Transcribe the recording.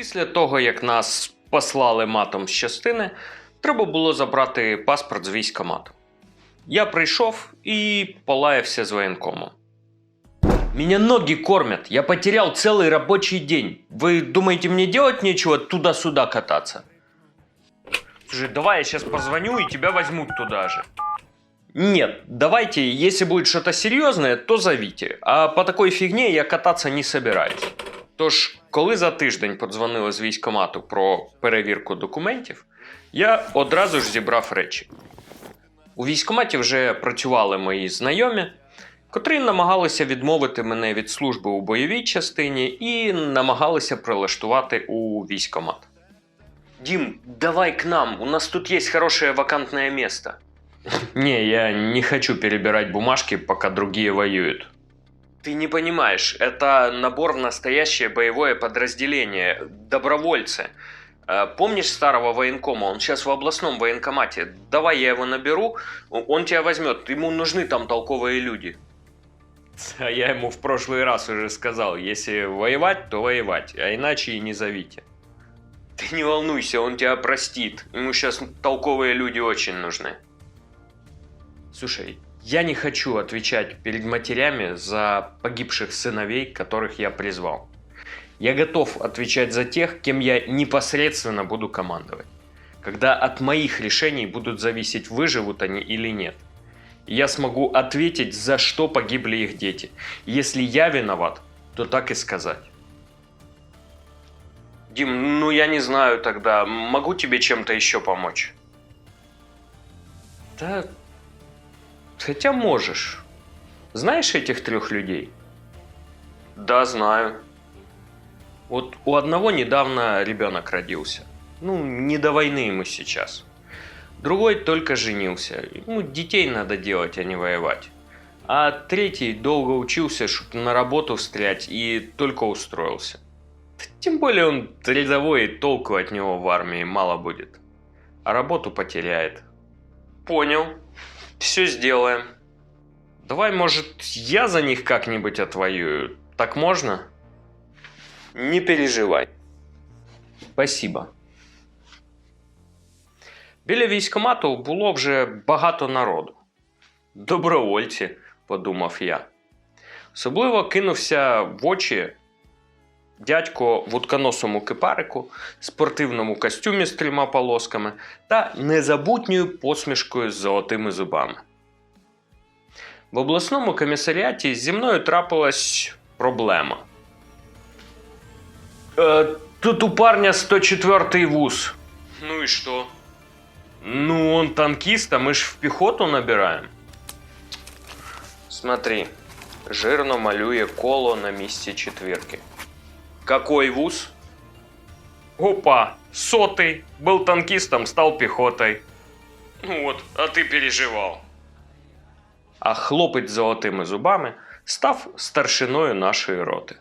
Після того, як нас послали матом з частини, треба було забрати паспорт з військкомату. Я прийшов і полаявся з воєнкомом. Меня ноги кормят. Я потерял целый рабочий день. Вы думаете, мне делать нечего туда-сюда кататься? Слушай, давай я сейчас позвоню и тебя возьмут туда же. Нет, давайте, если будет что-то серьезное, то зовите. А по такой фігні я кататься не собираюсь. Тож, коли за тиждень подзвонили з військкомату про перевірку документів, я одразу ж зібрав речі. У військкоматі вже працювали мої знайомі, котрі намагалися відмовити мене від служби у бойовій частині і намагалися прилаштувати у військкомат. Дім, давай к нам, у нас тут есть хорошее вакантное место. Не, я не хочу перебирать бумажки, пока другие воюют. Ты не понимаешь, это набор в настоящее боевое подразделение, добровольцы. Э, Помнишь старого военкома? Он сейчас в областном военкомате. Давай я его наберу, он тебя возьмет. Ему нужны там толковые люди. А я ему в прошлый раз уже сказал, если воевать, то воевать, а иначе и не зовите. Ты не волнуйся, он тебя простит. Ему сейчас толковые люди очень нужны. Слушай, я не хочу отвечать перед матерями за погибших сыновей, которых я призвал. Я готов отвечать за тех, кем я непосредственно буду командовать. Когда от моих решений будут зависеть, выживут они или нет. И я смогу ответить, за что погибли их дети. Если я виноват, то так и сказать. Дим, ну я не знаю тогда, могу тебе чем-то еще помочь? Да, хотя можешь. Знаешь этих трех людей? Да, знаю. Вот у одного недавно ребенок родился. Ну, не до войны ему сейчас. Другой только женился. Ему детей надо делать, а не воевать. А третий долго учился, чтобы на работу встрять, и только устроился. Тем более он рядовой, и толку от него в армии мало будет. А работу потеряет. Понял Все сделаем. Давай, может, я за них как-нибудь отвоюю. Так можно? Не переживай. Спасибо. Біля військкомату було вже багато народу. Добровольці, подумав я. Особливо кинувся в очі дядько в утконосому кипарику, спортивному костюмі з трьома полосками та незабутньою посмішкою з золотими зубами. В обласному комісаріаті зі мною трапилась проблема. Е, тут у парня 104 вуз. Ну и что? Ну, он танкист, а мы ж в пехоту набираем. Смотри, жирно малює коло на місці четвірки. Какой вуз? Опа, сотый. Был танкистом, стал пехотой. Ну вот, а ты переживал. А хлопець з золотими зубами став старшиною нашої роти.